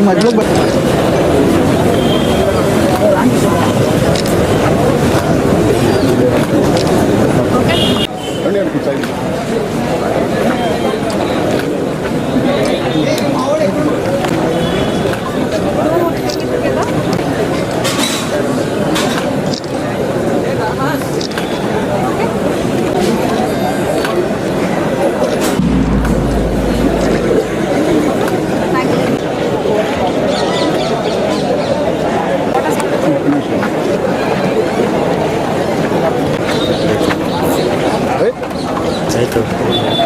મતલબ మనం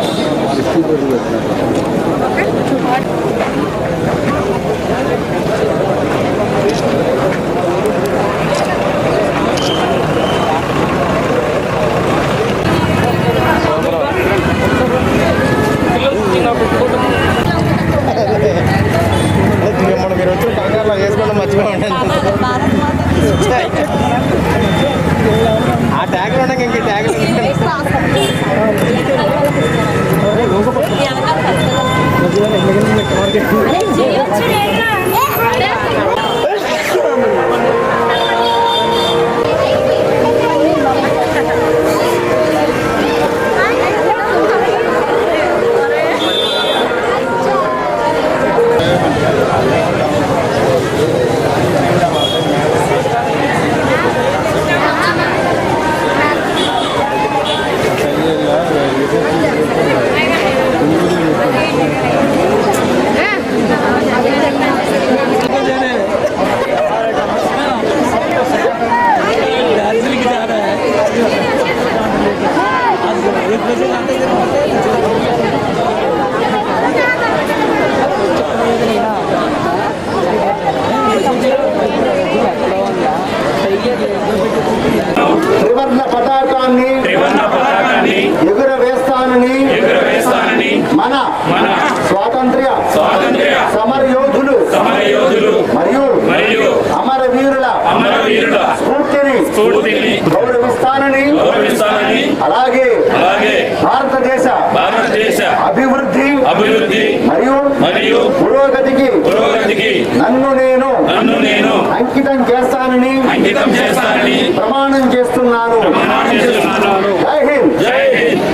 అభివృద్ధి మరియు మరియు పురోగతికి పురోగతికి నన్ను నేను నన్ను నేను అంకితం చేస్తానని అంకితం చేస్తానని ప్రమాణం చేస్తున్నాను. ప్రమాణం చేస్తున్నాను. జై హింద్. జై హింద్.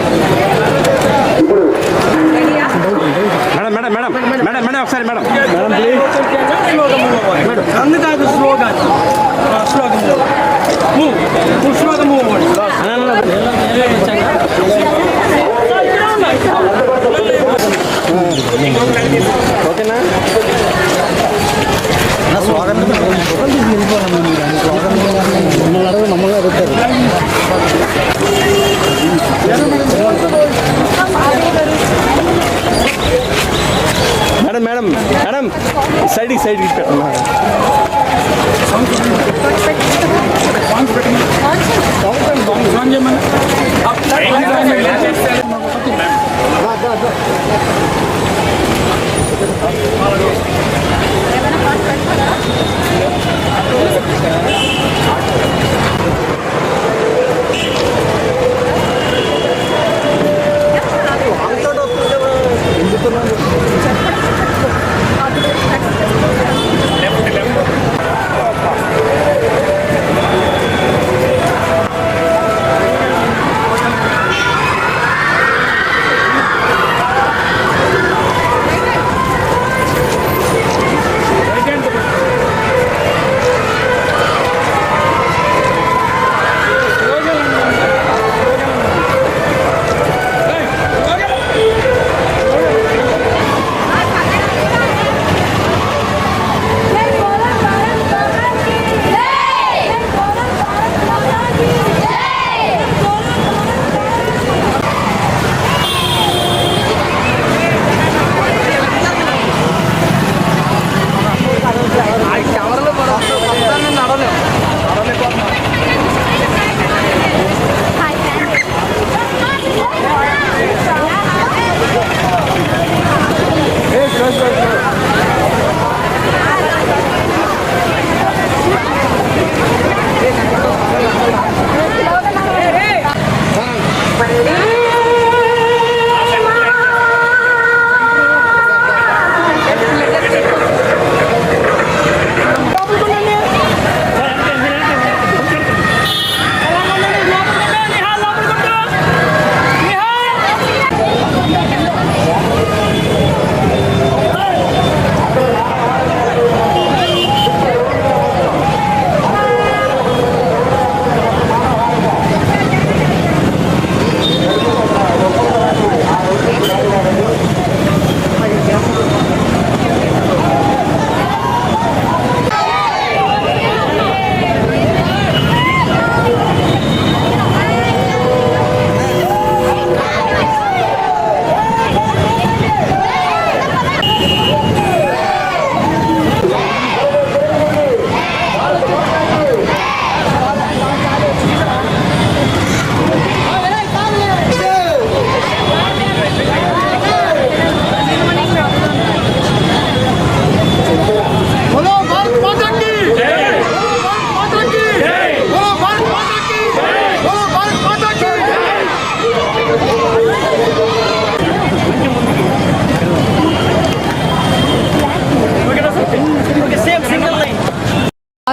ఇప్పుడు madam madam madam madam madam ఒకసారి madam. అందుకాదు slogan slogan move move slogan move ఓకేనా మేడం మేడం మేడం సైడ్కి సైడ్కి పెట్టండి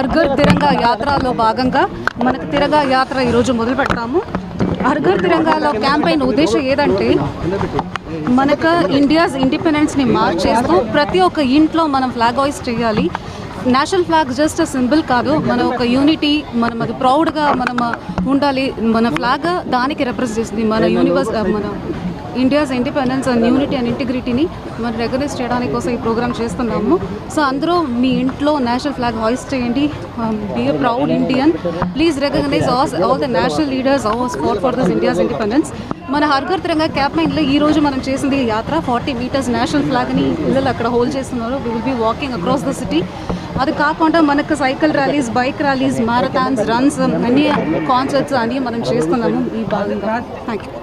హర్ఘర్ తిరంగా యాత్రలో భాగంగా మనకు తిరంగా యాత్ర ఈరోజు మొదలు పెడతాము. హర్ఘర్ తిరంగాలో క్యాంపెయిన్ ఉద్దేశం ఏదంటే మనకు ఇండియాస్ ఇండిపెండెన్స్ని మార్క్ చేస్తూ ప్రతి ఒక్క ఇంట్లో మనం ఫ్లాగ్ హాయిస్ చేయాలి. నేషనల్ ఫ్లాగ్ జస్ట్ సింబల్ కాదు మన ఒక యూనిటీ మనం అది ప్రౌడ్గా మనం ఉండాలి. మన ఫ్లాగ్ దానికి రిప్రజెంట్ చేస్తుంది. మన యూనివర్స్ మన India's independence and unity and ఇంటిగ్రిటీని మనం రికగ్నైజ్ చేయడానికి కోసం ఈ ప్రోగ్రామ్ చేస్తున్నాము. సో అందరూ మీ ఇంట్లో నేషనల్ ఫ్లాగ్ హాయిస్ట్ చేయండి. Be proud Indian please recognize all all the national leaders all's four for this India's independence మన హర్ఘర్ తిరంగా క్యాంపెయిన్లో ఈ రోజు మనం చేసింది ఈ యాత్ర. ఫార్టీ మీటర్స్ నేషనల్ ఫ్లాగ్ని పిల్లలు అక్కడ హోల్డ్ చేస్తున్నారు. We will be walking across the city అది కాకుండా మనకు cycle rallies bike rallies marathons runs అన్ని కాన్సర్ట్స్ అన్నీ మనం చేస్తున్నాము. ఈ భాగంగా. Thank you